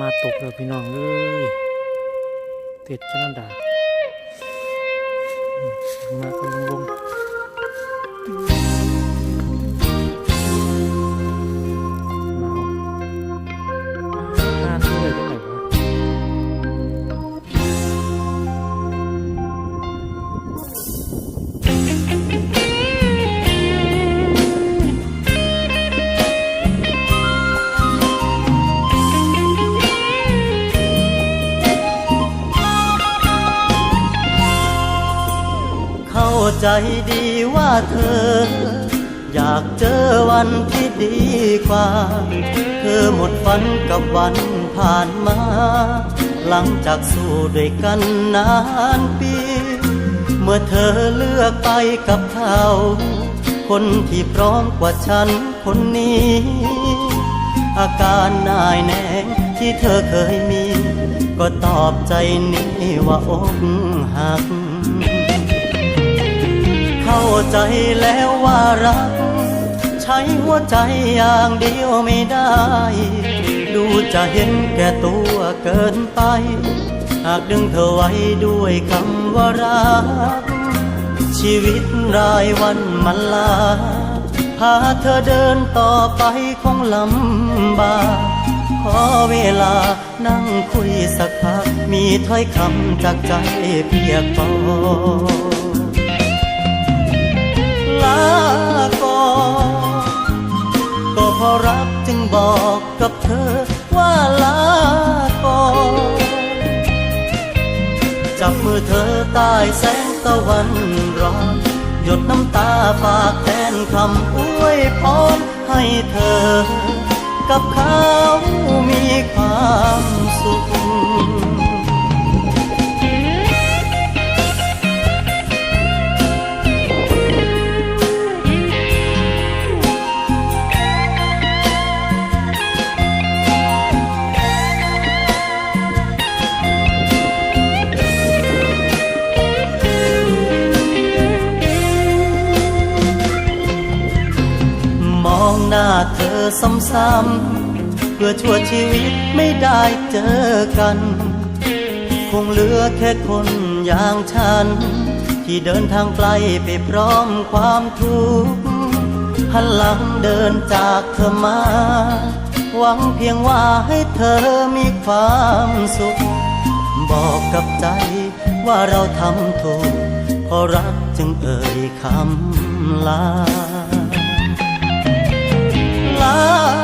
มาตกเลยพี่น้องเอ้ยเต็ดชนันดามาเป็นวงหน ใจดีว่าเธอ อยากเจอวันที่ดีกว่า เธอหมดฝันกับวันผ่านมา หลังจากสู้ด้วยกันนานปี เมื่อเธอเลือกไปกับเขาคนที่พร้อมกว่าฉันคนนี้ อาการนายแนงที่เธอเคยมี ก็ตอบใจนี้ว่าอกหัก เข้าใจแล้วว่ารัก ใช้หัวใจอย่างเดียวไม่ได้ ดูจะเห็นแก่ตัวเกินไป หากดึงเธอไว้ด้วยคำว่ารัก ชีวิตรายวันมันลา พาเธอเดินต่อไปคงลำบากขอเวลานั่งคุยสักพัก มีถ้อยคำจากใจเพียงพอ บอกกับเธอว่าลาก่อนจับมือเธอใต้แสงตะวันร้อน หยดน้ำตาฝากแทนคำอวยพรให้เธอ กับเขามีความ หน้าเธอซ้ำๆเพื่อชั่วชีวิตไม่ได้เจอกัน คงเหลือแค่คนอย่างฉัน ที่เดินทางไกลไปพร้อมความทุกข์หันหลังเดินจากเธอมา หวังเพียงว่าให้เธอมีความสุข บอกกับใจว่าเราทำถูกเพราะรักจึงเอ่ยคำลา ล